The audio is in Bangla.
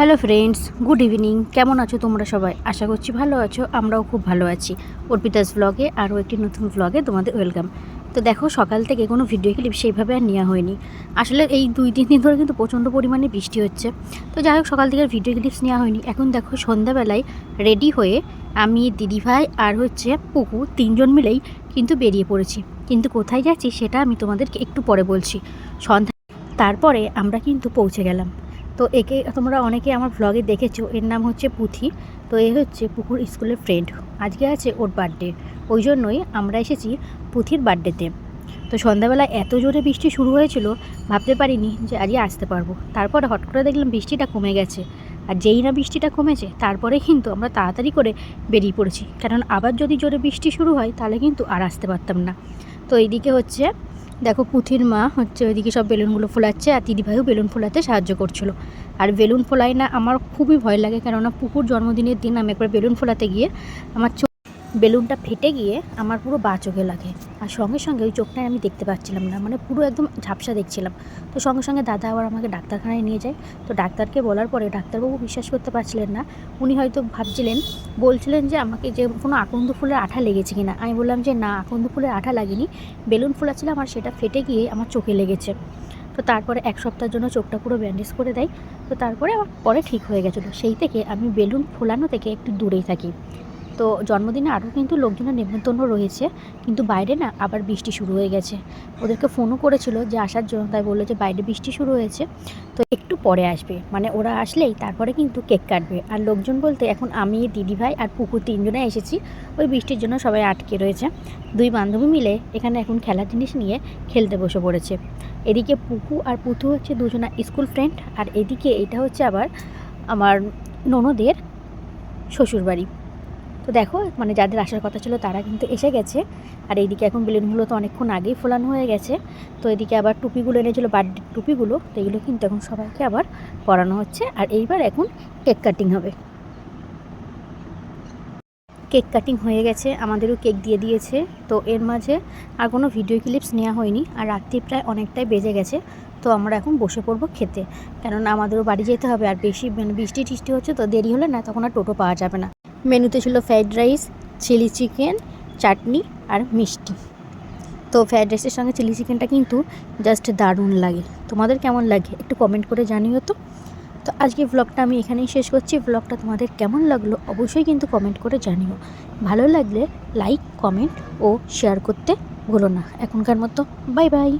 হ্যালো ফ্রেন্ডস গুড ইভিনিং কেমন আছো তোমরা সবাই? আশা করছি ভালো আছো, আমরাও খুব ভালো আছি। অর্পিতাস ব্লগে আরও একটি নতুন ব্লগে তোমাদের ওয়েলকাম তো দেখো, সকাল থেকে কোনো ভিডিও ক্লিপ সেইভাবে আর নেওয়া হয়নি। আসলে এই দুই, তিন দিন ধরে কিন্তু প্রচণ্ড পরিমাণে বৃষ্টি হচ্ছে। তো যাই হোক সকাল থেকে ভিডিও ক্লিপস নেওয়া হয়নি। এখন দেখো, সন্ধ্যাবেলায় রেডি হয়ে আমি দিদিভাই আর হচ্ছে পুকু তিনজন মিলেই কিন্তু বেরিয়ে পড়েছি। কিন্তু কোথায় যাচ্ছি সেটা আমি তোমাদেরকে একটু পরে বলছি। সন্ধ্যা তারপরে আমরা কিন্তু পৌঁছে গেলাম। তো একে তোমরা অনেকে আমার ভ্লগে দেখেছ, এর নাম হচ্ছে পুথি। তো এ হচ্ছে পুকুর স্কুলের ফ্রেন্ড আজকে আছে ওর বার্থডে ওই জন্যই আমরা এসেছি পুথির বার্থডেতে তো। সন্ধ্যাবেলা এত জোরে বৃষ্টি শুরু হয়েছিল, ভাবতে পারিনি যে আজকে আসতে পারব। তারপরে হট করে দেখলাম বৃষ্টিটা কমে গেছে। আর যেই না বৃষ্টিটা কমেছে, তারপরে কিন্তু আমরা তাড়াতাড়ি করে বেরিয়ে পড়েছি। কারণ আবার যদি জোরে বৃষ্টি শুরু হয়, তাহলে কিন্তু আর আসতে পারতাম না। তো এইদিকে হচ্ছে দেখো পুঁথির মা হচ্ছে ওইদিকে সব বেলুনগুলো ফোলাচ্ছে আর দিদিভাইও বেলুন ফোলাতে সাহায্য করছিল। আর বেলুন ফোলাই না আমার খুবই ভয় লাগে কেননা পুকুর জন্মদিনের দিন আমি একবার বেলুন ফোলাতে গিয়ে আমার বেলুনটা ফেটে গিয়ে আমার পুরো বা চোখে লাগে। আর সঙ্গে সঙ্গে ওই চোখটায় আমি দেখতে পাচ্ছিলাম না মানে পুরো একদম ঝাপসা দেখছিলাম। তো সঙ্গে সঙ্গে দাদা আবার আমাকে ডাক্তারখানায় নিয়ে যায়। তো ডাক্তারকে বলার পরে ডাক্তারবাবু বিশ্বাস করতে পারছিলেন না। উনি হয়তো ভাবছিলেন, বলছিলেন যে আমাকে যে কোনো আকন্দ ফুলের আঠা লেগেছে কিনা। আমি বললাম যে না, আকন্দ ফুলের আঠা লাগেনি। বেলুন ফোলাচ্ছিলাম আমার, সেটা ফেটে গিয়ে আমার চোখে লেগেছে। তো তারপরে এক সপ্তাহের জন্য চোখটা পুরো ব্যান্ডেজ করে দেয়। তো তারপরে আমার পরে ঠিক হয়ে গেছিল। সেই থেকে আমি বেলুন ফোলানো থেকে একটু দূরেই থাকি। তো জন্মদিনে আরও কিন্তু লোকজনের নেমন্তন্ন রয়েছে। কিন্তু বাইরে না আবার বৃষ্টি শুরু হয়ে গেছে। ওদেরকে ফোনও করেছিল যে আসার জন্য, তাই বলল যে বাইরে বৃষ্টি শুরু হয়েছে। তো একটু পরে আসবে। মানে ওরা আসলেই তারপরে কিন্তু কেক কাটবে। আর লোকজন বলতে এখন আমি দিদিভাই আর পুকুর তিনজনে এসেছি। ওই বৃষ্টির জন্য সবাই আটকে রয়েছে। দুই বান্ধবী মিলে এখানে এখন খেলার জিনিস নিয়ে খেলতে বসে পড়েছে। এদিকে পুকু আর পুতু হচ্ছে দুজনা স্কুল ফ্রেন্ড। আর এদিকে এটা হচ্ছে আবার আমার ননদের শ্বশুরবাড়ি। তো দেখো মানে যাদের আসার কথা ছিল তারা কিন্তু এসে গেছে। আর এইদিকে এখন বেলুনগুলো তো অনেকক্ষণ আগেই ফোলানো হয়ে গেছে। তো এদিকে আবার টুপিগুলো এনেছিল, বার্থডে টুপিগুলো। তো এগুলো কিন্তু এখন সবাইকে আবার পরানো হচ্ছে। আর এইবার এখন কেক কাটিং হবে। কেক কাটিং হয়ে গেছে, আমাদেরও কেক দিয়ে দিয়েছে। তো এর মাঝে আর কোনো ভিডিও ক্লিপস নেওয়া হয়নি। আর রাত্রি প্রায় অনেকটাই বেজে গেছে। তো আমরা এখন বসে পড়ব খেতে। কেননা আমাদেরও বাড়ি যেতে হবে। আর বেশি মানে বৃষ্টি টিষ্টি হচ্ছে তো দেরি হলে না, তখন আর টোটো পাওয়া যাবে না। মেনুতে ছিল fried rice chilli chicken chutney আর মিষ্টি। তো ফ্রাইড রাইসের সঙ্গে চিলি চিকেনটা কিন্তু জাস্ট দারুণ লাগে। তোমাদের কেমন লাগে? একটু কমেন্ট করে জানিও তো। তো আজকে ব্লগটা আমি এখানেই শেষ করছি। ব্লগটা তোমাদের কেমন লাগল অবশ্যই কিন্তু কমেন্ট করে জানিও। ভালো লাগলে লাইক কমেন্ট ও শেয়ার করতে ভুলো না। এখনকার মতো বাই বাই